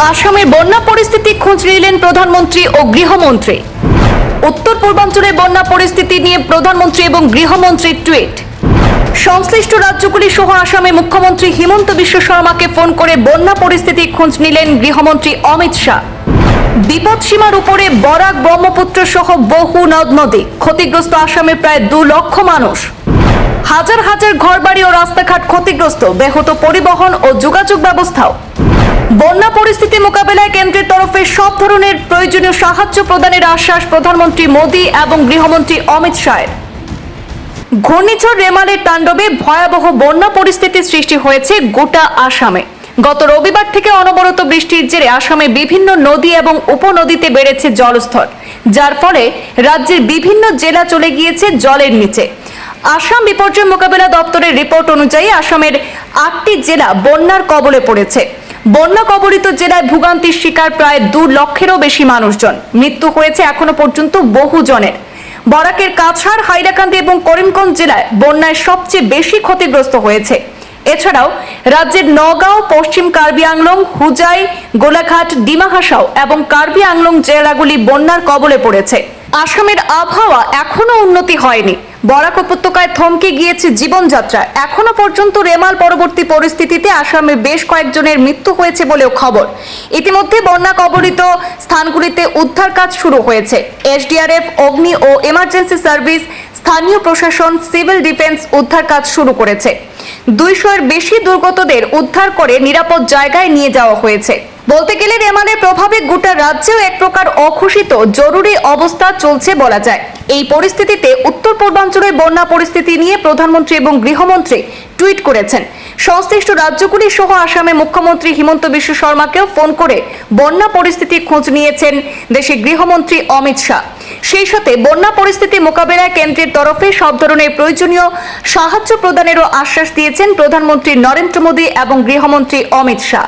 আসামের বন্যা পরিস্থিতি খোঁজ নিলেন প্রধানমন্ত্রী ও গৃহমন্ত্রী। উত্তর পূর্বাঞ্চলের বন্যা পরিস্থিতি নিয়ে প্রধানমন্ত্রী এবং গৃহমন্ত্রীর টুইট। সংশ্লিষ্ট রাজ্যগুলি সহ আসামে মুখ্যমন্ত্রী হিমন্ত বিশ্ব শর্মাকে ফোন করে বন্যা পরিস্থিতি খোঁজ নিলেন গৃহমন্ত্রী অমিত শাহ। বিপদসীমার উপরে বরাক ব্রহ্মপুত্র সহ বহু নদ নদী। ক্ষতিগ্রস্ত আসামে প্রায় দু লক্ষ মানুষ। হাজার হাজার ঘরবাড়ি ও রাস্তাঘাট ক্ষতিগ্রস্ত। ব্যাহত পরিবহন ও যোগাযোগ ব্যবস্থাও। বন্যা পরিস্থিতি মোকাবেলায় কেন্দ্রের তরফে সব ধরনের প্রয়োজনীয় সাহায্য প্রদানের আশ্বাস প্রধানমন্ত্রী মোদী এবং গৃহমন্ত্রী অমিত শাহের। ঘূর্ণিঝড় রেমালের তাণ্ডবে ভয়াবহ বন্যা পরিস্থিতি সৃষ্টি হয়েছে গোটা আসামে। গত রবিবার থেকে অনবরত বৃষ্টির জেরে আসামে বিভিন্ন নদী এবং উপনদীতে বেড়েছে জলস্তর, যার ফলে রাজ্যের বিভিন্ন জেলা চলে গিয়েছে জলের নিচে। আসাম বিপর্যয় মোকাবেলা দপ্তরের রিপোর্ট অনুযায়ী আসামের আটটি জেলা বন্যার কবলে পড়েছে। বন্যা কবলিত জেলায় ভোগান্তির শিকার প্রায় দু লক্ষেরও বেশি মানুষজন। মৃত্যু হয়েছে এখনও পর্যন্ত বহু জনের বরাকের কাছাড়, হাইলাকান্দি এবং করিমগঞ্জ জেলায় বন্যায় সবচেয়ে বেশি ক্ষতিগ্রস্ত হয়েছে। এছাড়াও রাজ্যের নগাঁও, পশ্চিম কার্বি আংলং, হুজাই, গোলাঘাট, ডিমাহাসাও এবং কার্বি আংলং জেলাগুলি বন্যার কবলে পড়েছে। আসামের আবহাওয়া এখনও উন্নতি হয়নি। বরাক উপত্যকায় থমকে গিয়েছে জীবনযাত্রা। এখনও পর্যন্ত রেমাল পরবর্তী পরিস্থিতিতে আসামে বেশ কয়েকজনের মৃত্যু হয়েছে বলেও খবর। ইতিমধ্যে বন্যা কবলিত স্থানগুলিতে উদ্ধার কাজ শুরু হয়েছে। এসডিআরএফ, অগ্নি ও এমার্জেন্সি সার্ভিস, স্থানীয় প্রশাসন, সিভিল ডিফেন্স উদ্ধার কাজ শুরু করেছে। দুইশোর বেশি দুর্গতদের উদ্ধার করে নিরাপদ জায়গায় নিয়ে যাওয়া হয়েছে। বলতে গেলে রেমালের প্রভাবে গোটা রাজ্যেও এক প্রকার অঘোষিত জরুরি অবস্থা চলছে বলা যায়। এই পরিস্থিতিতে উত্তর পূর্বাঞ্চলের বন্যা পরিস্থিতি নিয়ে প্রধানমন্ত্রী এবং গৃহমন্ত্রী টুইট করেছেন। সংশ্লিষ্ট রাজ্যগুলি সহ আসামে মুখ্যমন্ত্রী হিমন্ত বিশ্ব শর্মাকেও ফোন করে বন্যা পরিস্থিতির খোঁজ নিয়েছেন দেশের গৃহমন্ত্রী অমিত শাহ। সেই সাথে বন্যা পরিস্থিতি মোকাবেলায় কেন্দ্রের তরফে সব ধরনের প্রয়োজনীয় সাহায্য প্রদানেরও আশ্বাস দিয়েছেন প্রধানমন্ত্রী নরেন্দ্র মোদী এবং গৃহমন্ত্রী অমিত শাহ।